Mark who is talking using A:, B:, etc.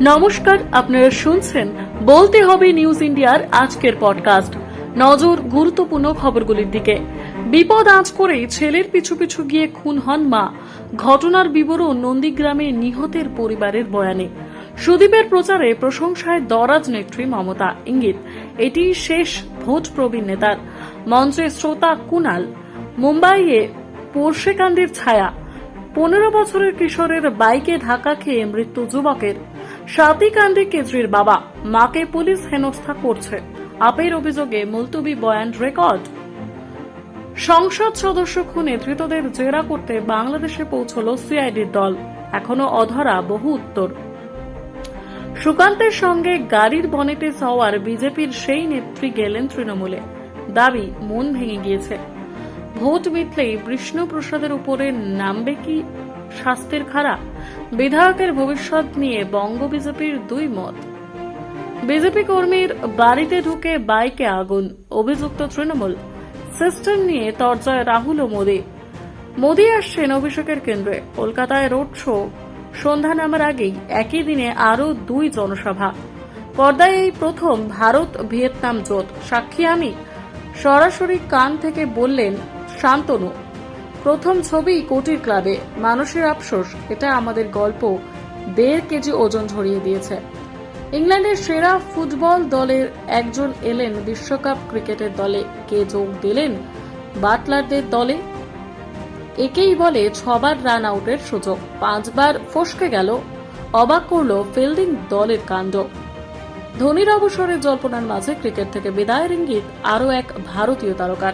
A: নমস্কার, আপনারা শুনছেন বলতে হবে নিউজ ইন্ডিয়ার আজকের পডকাস্ট। নজর গুরুত্বপূর্ণ খবরগুলির দিকে। বিপদ আঁচ করে ছেলের পিছু পিছু গিয়ে খুন হন মা। ঘটনার বিবরণ নন্দীগ্রামে নিহতের পরিবারের বয়ানে। সুদীপের প্রচারে প্রশংসায় দরাজ নেত্রী মমতা। ইঙ্গিত, এটি শেষ ভোট প্রবীণ নেতার। মঞ্চে শ্রোতা কুনাল মুম্বাইয়ে পোর্শেকান্দের ছায়া। পনেরো বছরের কিশোরের বাইকে ধাক্কা খেয়ে মৃত্যু যুবকের। সাতই কান্দে কেজরির বাবা। মাকে পুলিশ হেনস্থা করছে। আপের অভিযোগে মুলতুবি বয়ান রেকর্ড। সংসদ সদস্য খুনে ধৃতদের জেরা করতে বাংলাদেশে পৌঁছল সিআইডির দল। এখনও অধরা বহু উত্তর। সুকান্তের সঙ্গে গাড়ির বনেটে সওয়ার বিজেপির সেই নেত্রী গেলেন তৃণমূলে। দাবি মন ভেঙে গিয়েছে। ভোট মিটলেই বিষ্ণুপ্রসাদের উপরে নামবে কি স্বাস্থ্যের খারাপ, বিধায়কের ভবিষ্যৎ নিয়ে বঙ্গ বিজেপির দুই মত। বিজেপি কর্মীর বাড়িতে ঢুকে বাইকে আগুন, অভিযুক্ত তৃণমূল। সিস্টেম নিয়ে তরজয় রাহুল ও মোদী। মোদী আসছেন অভিষেকের কেন্দ্রে, কলকাতায় রোড শো। সন্ধ্যা নামার আগেই একই দিনে আরও দুই জনসভা। পর্দায় এই প্রথম ভারত ভিয়েতনাম জোট। সাক্ষী আমি। সরাসরি কান থেকে বললেন, শান্তনু। প্রথম ছবি কোটির ক্লাবে। মানুষের আফসোস, এটা আমাদের গল্প। দেড় কেজি ওজন ঝরিয়ে দিয়েছে। ইংল্যান্ডের সেরা ফুটবল দলের একজন এলেন বিশ্বকাপ ক্রিকেটের দলে। কে যোগ দিলেন বাটলারদের দলে? একেই বলে ছবার রান আউটের সুযোগ। পাঁচবার ফসকে গেল, অবাক করল ফিল্ডিং দলের কাণ্ড। ধোনির অবসরের জল্পনার মাঝে ক্রিকেট থেকে বিদায়ের ইঙ্গিত আরও এক ভারতীয় তারকার।